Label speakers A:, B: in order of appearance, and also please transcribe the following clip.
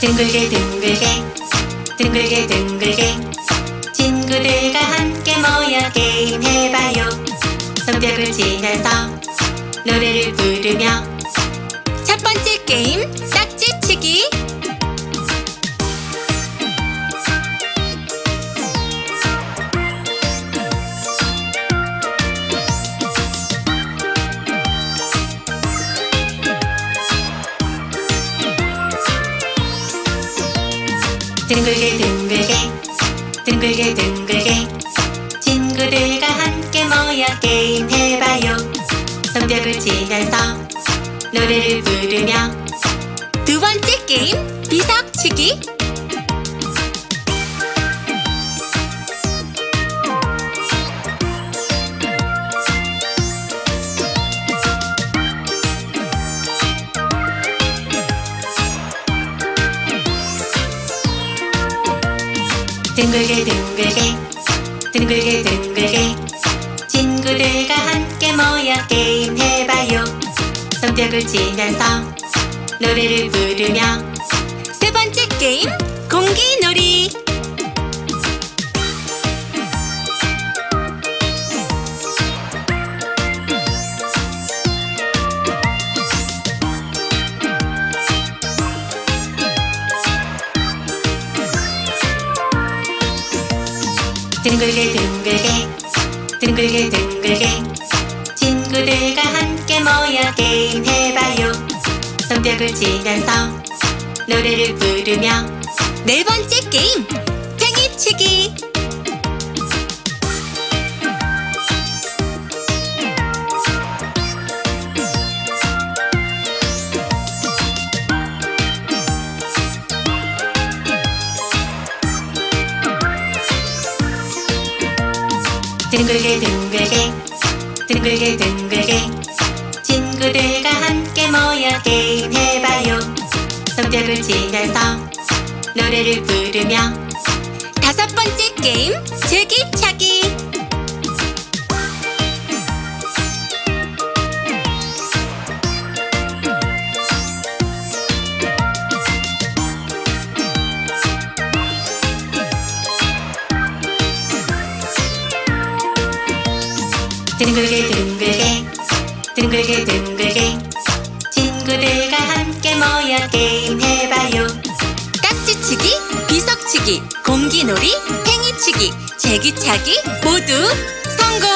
A: 둥글게 둥글게 둥글게 둥글게. 친구들과 함께 모여 게임 해봐요. 손뼉을 치면서 노래를 부르며 첫 번째 게임 딱지치기 둥글게 둥글게. 둥글게 둥글게. 친구들과 함께 모여 게임 해봐요. 손뼉을 치면서 노래를 부르며 두 번째 게임 비석치기 둥글게 둥글게 둥글게 둥글게. 친구들과 함께 모여 게임 해봐요. 손뼉을 치면서 노래를 부르며 세 번째 게임 공기놀이 둥글게 둥글게 둥글게 둥글게. 친구들과 함께 모여 게임 해봐요. 손뼉을 치면서 노래를 부르며 네 번째 게임 팽이치기 둥글게 둥글게 둥글게 둥글게. 친구들과 함께 모여 게임 해봐요. 손뼉을 치면서 노래를 부르며 다섯 번째 게임 제기차기 둥글게 둥글게. 둥글게 둥글게. 친구들과 함께 모여 게임 해봐요. 딱지치기 비석치기 공기놀이 팽이치기 제기차기 모두 성공